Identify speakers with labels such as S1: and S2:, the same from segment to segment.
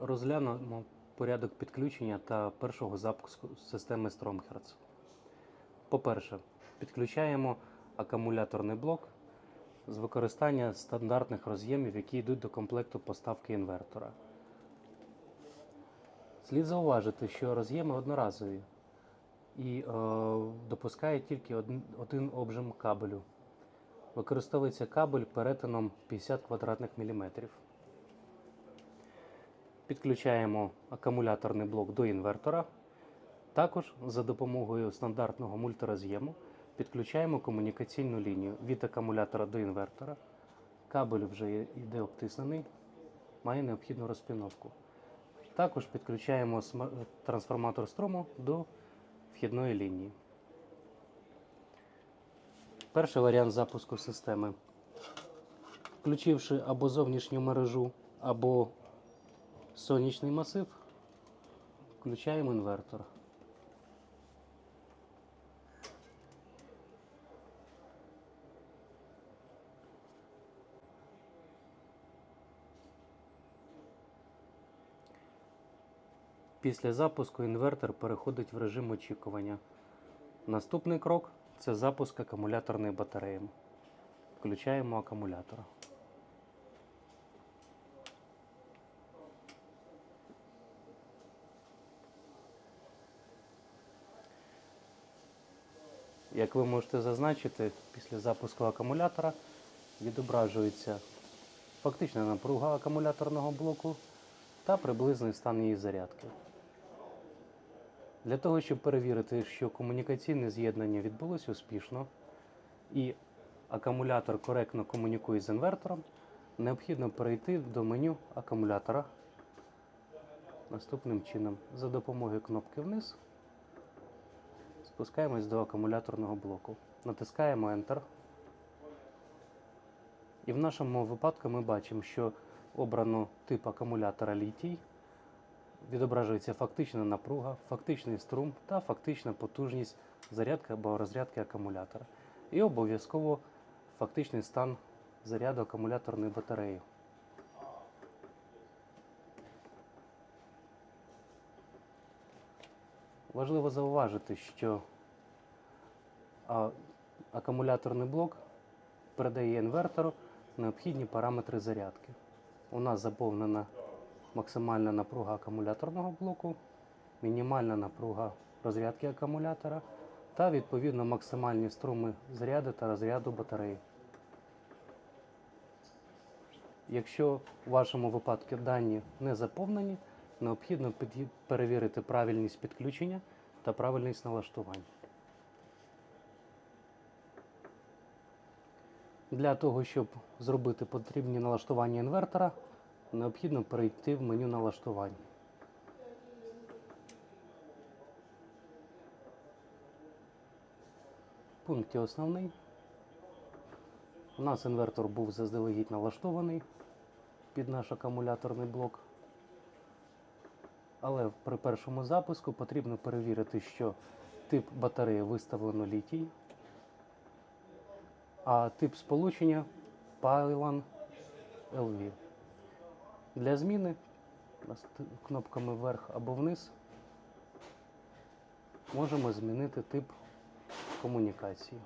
S1: Розглянемо порядок підключення та першого запуску системи Stromhertz. По-перше, підключаємо акумуляторний блок з використання стандартних роз'ємів, які йдуть до комплекту поставки інвертора. Слід зауважити, що роз'єми одноразові і е, допускає тільки один, один обжим кабелю. Використовується кабель перетином 50 квадратних міліметрів. Підключаємо акумуляторний блок до інвертора. Також за допомогою стандартного мультироз'єму підключаємо комунікаційну лінію від акумулятора до інвертора. Кабель вже йде обтиснений, має необхідну розпіновку. Також підключаємо трансформатор струму до вхідної лінії. Перший варіант запуску системи. Включивши або зовнішню мережу, або сонячний масив, включаємо інвертор. Після запуску інвертор переходить в режим очікування. Наступний крок це запуск акумуляторної батареї. Включаємо акумулятор. Як ви можете зазначити, після запуску акумулятора відображується фактична напруга акумуляторного блоку та приблизний стан її зарядки. Для того, щоб перевірити, що комунікаційне з'єднання відбулося успішно і акумулятор коректно комунікує з інвертором, необхідно перейти до меню акумулятора наступним чином. За допомогою кнопки вниз спускаємось до акумуляторного блоку. Натискаємо Enter. І в нашому випадку ми бачимо, що обрано тип акумулятора літій, відображується фактична напруга, фактичний струм та фактична потужність зарядки або розрядки акумулятора. І обов'язково фактичний стан заряду акумуляторної батареї. Важливо зауважити, що акумуляторний блок передає інвертору необхідні параметри зарядки. У нас заповнена максимальна напруга акумуляторного блоку, мінімальна напруга розрядки акумулятора та відповідно максимальні струми заряду та розряду батареї. Якщо в вашому випадку дані не заповнені, необхідно перевірити правильність підключення та правильність налаштувань. Для того, щоб зробити потрібні налаштування інвертора, необхідно перейти в меню налаштувань. В пункті основний у нас інвертор був заздалегідь налаштований під наш акумуляторний блок. Але при першому запуску потрібно перевірити, що тип батареї виставлено літій, а тип сполучення Pylon LV. Для зміни кнопками вверх або вниз можемо змінити тип комунікації.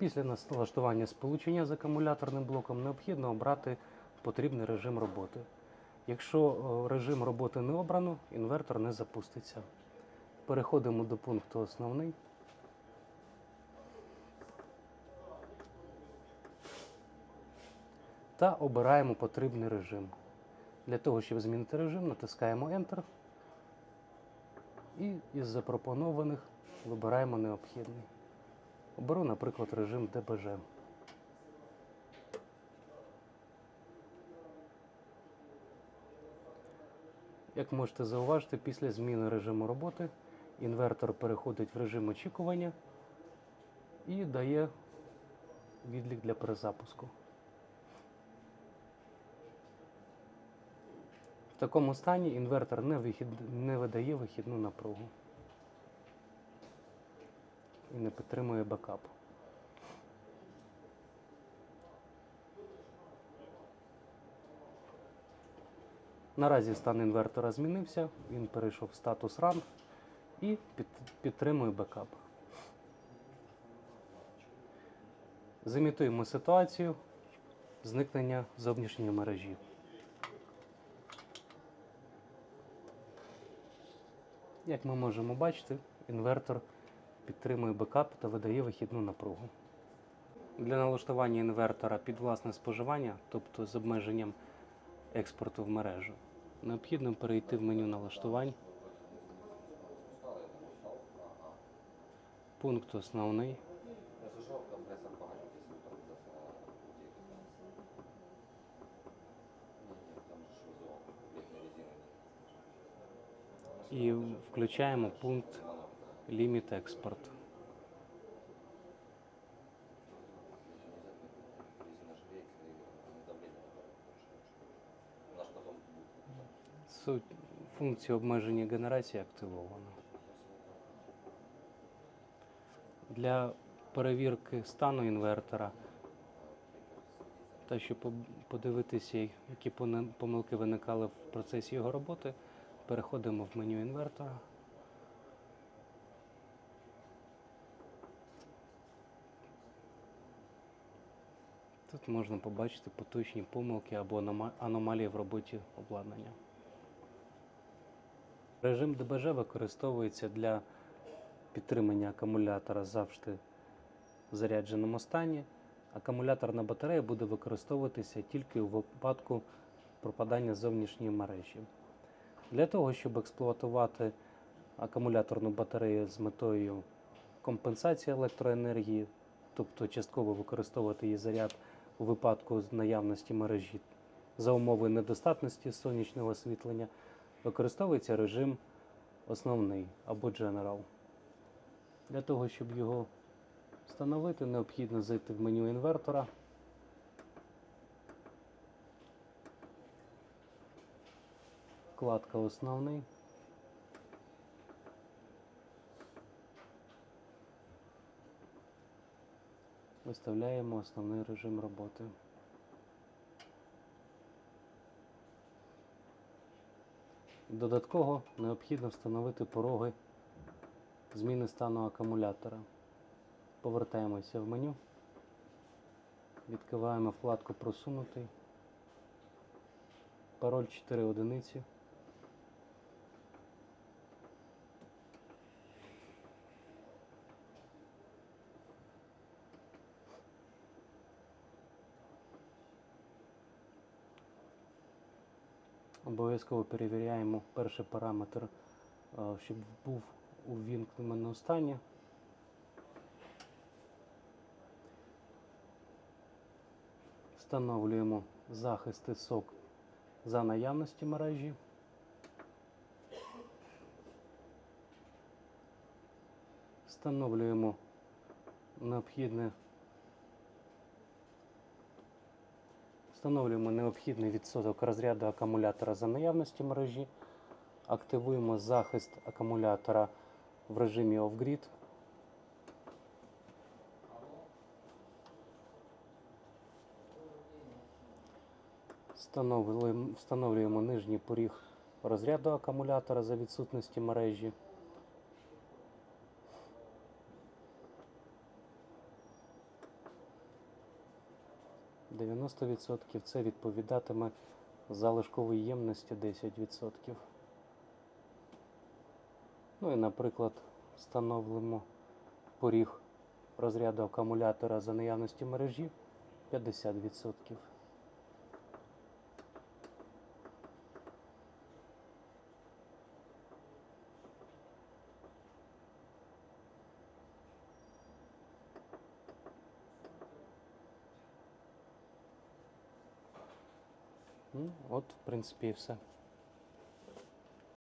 S1: Після налаштування сполучення з акумуляторним блоком необхідно обрати потрібний режим роботи. Якщо е, режим роботи не обрано, інвертор не запуститься. Переходимо до пункту основний. Та обираємо потрібний режим. Для того, щоб змінити режим, натискаємо Enter і із запропонованих вибираємо необхідний. Оберу, наприклад, режим ДБЖ. Як можете зауважити, після зміни режиму роботи інвертор переходить в режим очікування і дає відлік для перезапуску. В такому стані інвертор не, вихід... не видає вихідну напругу. І не підтримує бекап. Наразі стан інвертора змінився, він перейшов в статус RAN і підтримує бекап. Зімітуємо ситуацію зникнення зовнішньої мережі. Як ми можемо бачити, інвертор підтримує бекап та видає вихідну напругу. Для налаштування інвертора під власне споживання, тобто з обмеженням експорту в мережу, необхідно перейти в меню налаштувань. Пункт основний. І включаємо пункт ліміт експорт. Суть функція обмеження генерації активована. Для перевірки стану інвертора та щоб подивитися, які помилки виникали в процесі його роботи, переходимо в меню інвертора. Тут можна побачити поточні помилки або аномалії в роботі обладнання. Режим ДБЖ використовується для підтримання акумулятора завжди в зарядженому стані. Акумуляторна батарея буде використовуватися тільки у випадку пропадання зовнішньої мережі. Для того, щоб експлуатувати акумуляторну батарею з метою компенсації електроенергії, тобто частково використовувати її заряд у випадку наявності мережі за умови недостатності сонячного освітлення, використовується режим основний або General. Для того, щоб його встановити, необхідно зайти в меню інвертора. Вкладка Основний. Виставляємо основний режим роботи. Додатково необхідно встановити пороги зміни стану акумулятора. Повертаємося в меню. Відкриваємо вкладку Просунутий. Пароль 4 одиниці. Обов'язково перевіряємо перший параметр, е, щоб був у вімкненому стані. Встановлюємо захисти сок за наявності мережі. Встановлюємо необхідне Встановлюємо необхідний відсоток розряду акумулятора за наявності мережі. Активуємо захист акумулятора в режимі off-grid. Встановлюємо, нижній поріг розряду акумулятора за відсутності мережі. – 90% це відповідатиме залишковій ємності 10%. Ну і, наприклад, встановимо поріг розряду акумулятора за наявності мережі 50%. От, в принципі, і все.